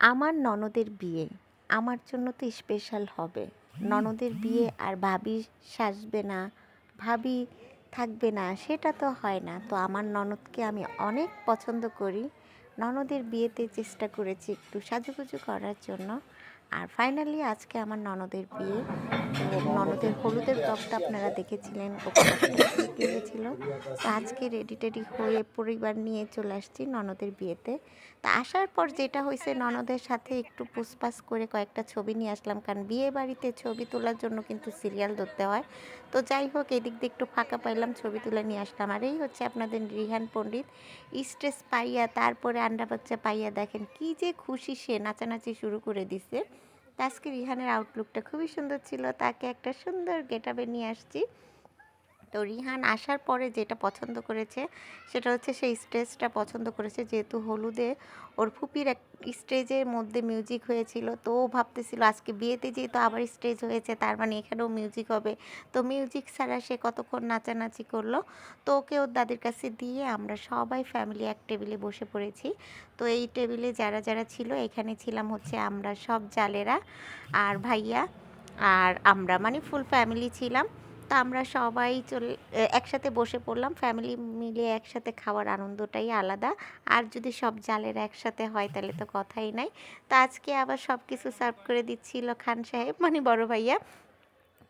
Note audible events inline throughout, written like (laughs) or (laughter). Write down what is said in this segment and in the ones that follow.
আমার ননদের বিয়ে, আমার জন্য তো স্পেশাল হবে। ননদের বিয়ে আর ভাবি সাজবে না, ভাবি থাকবে না, সেটা তো হয় না। তো আমার ননদকে আমি অনেক পছন্দ করি। ননদের বিয়েতে চেষ্টা করেছি একটু সাজুগুজু করার জন্য। আর ফাইনালি আজকে আমার ননদের বিয়ে। ননদের হলুদের ব্লগটা আপনারা দেখেছিলেন (coughs) গিয়েছিল তো আজকে রেডি টেডি হয়ে পরিবার নিয়ে চলে আসছি ননদের বিয়েতে। তা আসার পর যেটা হয়েছে, ননদের সাথে একটু পুসপাস করে কয়েকটা ছবি নিয়ে আসলাম। কারণ বিয়ে বাড়িতে ছবি তোলার জন্য কিন্তু সিরিয়াল ধরতে হয়। তো যাই হোক, এদিক দিয়ে একটু ফাঁকা পাইলাম, ছবি তুলে নিয়ে আসলাম। আর এই হচ্ছে আপনাদের রিহান পণ্ডিত স্ট্রেস পাইয়া, তারপরে আন্ডা বাচ্চা পাইয়া দেখেন কি যে খুশি সে নাচানাচি শুরু করে দিছে। আজকে রিহানের আউটলুকটা খুবই সুন্দর ছিল। তাকে একটা সুন্দর গেটাবে নিয়ে আসছি। তো রিহান আসার পরে যেটা পছন্দ করেছে, সেটা হচ্ছে সেই স্টেজটা পছন্দ করেছে। যেহেতু হলুদে ওর ফুপির এক স্টেজের মধ্যে মিউজিক হয়েছিল, তো ও ভাবতেছিল আজকে বিয়েতে যেহেতু আবার স্টেজ হয়েছে, তার মানে এখানেও মিউজিক হবে। তো মিউজিক ছাড়া সে কতক্ষণ নাচানাচি করল, তো ওকে ওর দাদির কাছে দিয়ে আমরা সবাই ফ্যামিলি এক টেবিলে বসে পড়েছি। তো এই টেবিলে যারা যারা ছিল, এখানে ছিলাম হচ্ছে আমরা সব জালেরা আর ভাইয়া আর আমরা মানে ফুল ফ্যামিলি ছিলাম। তো আমরা সবাই চলে একসাথে বসে পড়লাম। ফ্যামিলি মিলে একসাথে খাওয়ার আনন্দটাই আলাদা। আর যদি সব জালের একসাথে হয়, তাহলে তো কথাই নাই। তো আজকে আবার সব কিছু সার্ভ করে দিচ্ছিল খান সাহেব মানে বড় ভাইয়া।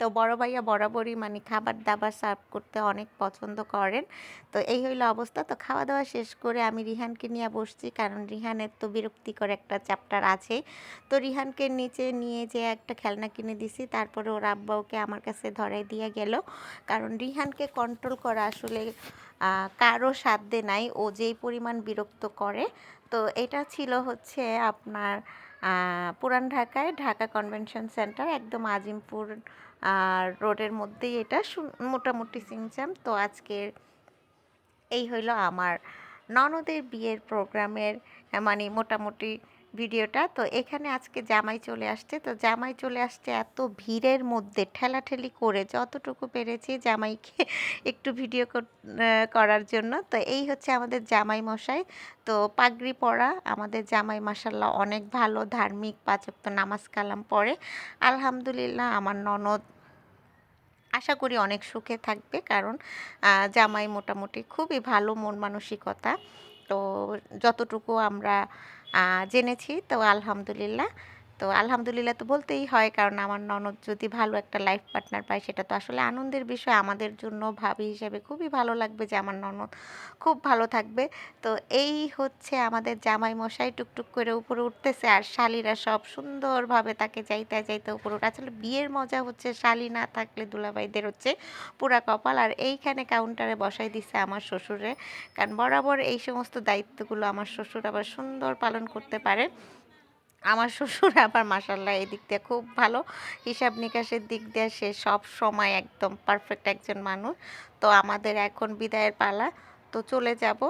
তো বড় ভাইয়া বরাবরই মানে খাবার দাবার সার্ভ করতে অনেক পছন্দ করেন। তো এই হইল অবস্থা। তো খাওয়া দাওয়া শেষ করে আমি রিহানকে নিয়ে বসছি, কারণ রিহানের তো বিরক্তিকর একটা চ্যাপ্টার আছে। তো রিহানকে নিচে নিয়ে যে একটা খেলনা কিনে দিছি, তারপরে ওর আব্বা ওকে আমার কাছে ধরাই দিয়ে গেল। কারণ রিহানকে কন্ট্রোল করা আসলে কারও সাধ্যে নাই, ও যেই পরিমাণ বিরক্ত করে। তো এটা ছিল হচ্ছে আপনার পুরান ঢাকায়, ঢাকা কনভেনশন সেন্টার, একদম আজিমপুর রোডের মধ্যেই এটা মোটামুটি সিমচাম তো আজকের এই হইল আমার ননদের বিয়ের প্রোগ্রামের মানে মোটামুটি ভিডিওটা। তো এখানে আজকে জামাই চলে আসছে। তো জামাই চলে আসছে এত ভিড়ের মধ্যে ঠেলাঠেলি করে যতটুকু পেরেছি জামাইকে একটু ভিডিও করার জন্য। তো এই হচ্ছে আমাদের জামাই মশাই। তো পাগড়ি পরা আমাদের জামাই মাসাল্লাহ অনেক ভালো, ধার্মিক পাচক নামাজ কালাম পড়ে। আলহামদুলিল্লাহ আমার ননদ আশা করি অনেক সুখে থাকবে কারণ জামাই মোটামুটি খুবই ভালো মন মানসিকতা। তো যতটুকু আমরা জেনেছি। তো আলহামদুলিল্লাহ। তো আলহামদুলিল্লাহ তো বলতেই হয়, কারণ আমার ননদ যদি ভালো একটা লাইফ পার্টনার পায়, সেটা তো আসলে আনন্দের বিষয়। আমাদের জন্য ভাবি হিসেবে খুবই ভালো লাগবে যে আমার ননদ খুব ভালো থাকবে। তো এই হচ্ছে আমাদের জামাই মশাই টুকটুক করে উপরে উঠতেছে আর শালিরা সব সুন্দরভাবে তাকে যাইতে যাইতে উপরে উঠে। আসলে বিয়ের মজা হচ্ছে শালি না থাকলে দুলাভাইদের হচ্ছে পুরা কপাল। আর এইখানে কাউন্টারে বসাই দিছে আমার শ্বশুরে। কারণ বরাবর এই সমস্ত দায়িত্বগুলো আমার শ্বশুর আবার সুন্দর পালন করতে পারে। আমার শ্বশুর, আবার মাসাল্লাহ এদিক দিয়ে খুব ভালো। হিসাব নিকাশের দিক দিয়ে সে সব সময় একদম পারফেক্ট একজন মানুষ। তো আমাদের এখন বিদায়ের পালা, তো চলে যাব।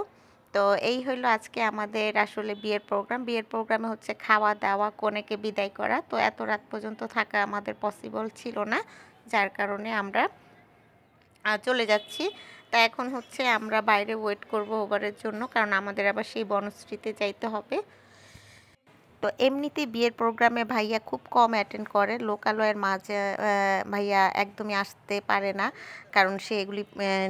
তো এই হলো আজকে আমাদের আসলে বিয়ের প্রোগ্রাম বিয়ের প্রোগ্রামে হচ্ছে খাওয়া দাওয়া, কনেকে বিদায় করা। তো এত রাত পর্যন্ত থাকা আমাদের পসিবল ছিল না, যার কারণে আমরা চলে যাচ্ছি। তা এখন হচ্ছে আমরা বাইরে ওয়েট করব ওভারের জন্য, কারণ আমাদের আবার সেই বনশ্রীতে যাইতে হবে। তো এমনিতে বিয়ের প্রোগ্রামে ভাইয়া খুব কম অ্যাটেন্ড করে। লোকালয়ের মাঝে ভাইয়া একদমই আসতে পারে না, কারণ সে এগুলি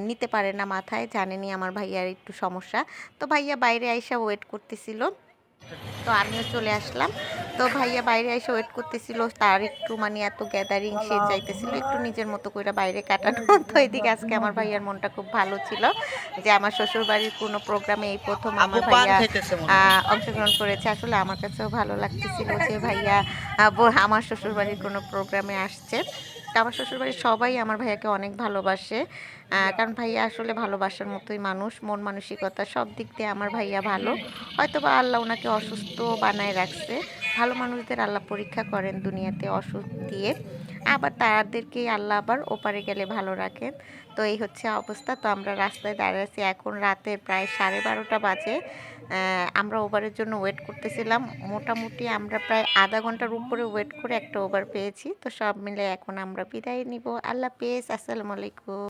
নিতে পারে না মাথায়, জানেনি আমার ভাইয়ার একটু সমস্যা। তো ভাইয়া বাইরে আইসা ওয়েট করতেছিল। তো আমিও চলে আসলাম। তো ভাইয়া বাইরে এসে ওয়েট করতেছিল তার একটু মানে এত গ্যাদারিং সে যাইতেছিল একটু নিজের মতো করে বাইরে কাটানো। (laughs) তো এদিকে আজকে আমার ভাইয়ার মনটা খুব ভালো ছিল যে আমার শ্বশুর বাড়ির কোনো প্রোগ্রামে এই প্রথম আমার ভাইয়া অংশগ্রহণ করেছে। আসলে আমার কাছেও ভালো লাগতেছিল যে ভাইয়া আমার শ্বশুর বাড়ির কোনো প্রোগ্রামে আসছে। আমার শ্বশুরবাড়ির সবাই আমার ভাইয়াকে অনেক ভালোবাসে। কারণ ভাইয়া আসলে ভালোবাসার মতোই মানুষ মন মানসিকতা সব দিক দিয়ে আমার ভাইয়া ভালো। হয়তো বা আল্লাহ ওনাকে অসুস্থ বানায় রাখছে ভালো মানুষদের আল্লাহ পরীক্ষা করেন দুনিয়াতে অসুখ দিয়ে। আবার তাদেরকেই আল্লাহ আবার ওপারে গেলে ভালো রাখেন। তো এই হচ্ছে অবস্থা। তো আমরা রাস্তায় দাঁড়িয়ে আছি। এখন রাতে প্রায় সাড়ে বারোটা বাজে। আমরা ওভারের জন্য ওয়েট করতেছিলাম। মোটামুটি আমরা প্রায় আধা ঘণ্টার উপরে ওয়েট করে একটা ওভার পেয়েছি। তো সব মিলে এখন আমরা বিদায় নিব। আল্লাহ পেস আসসালামু আলাইকুম।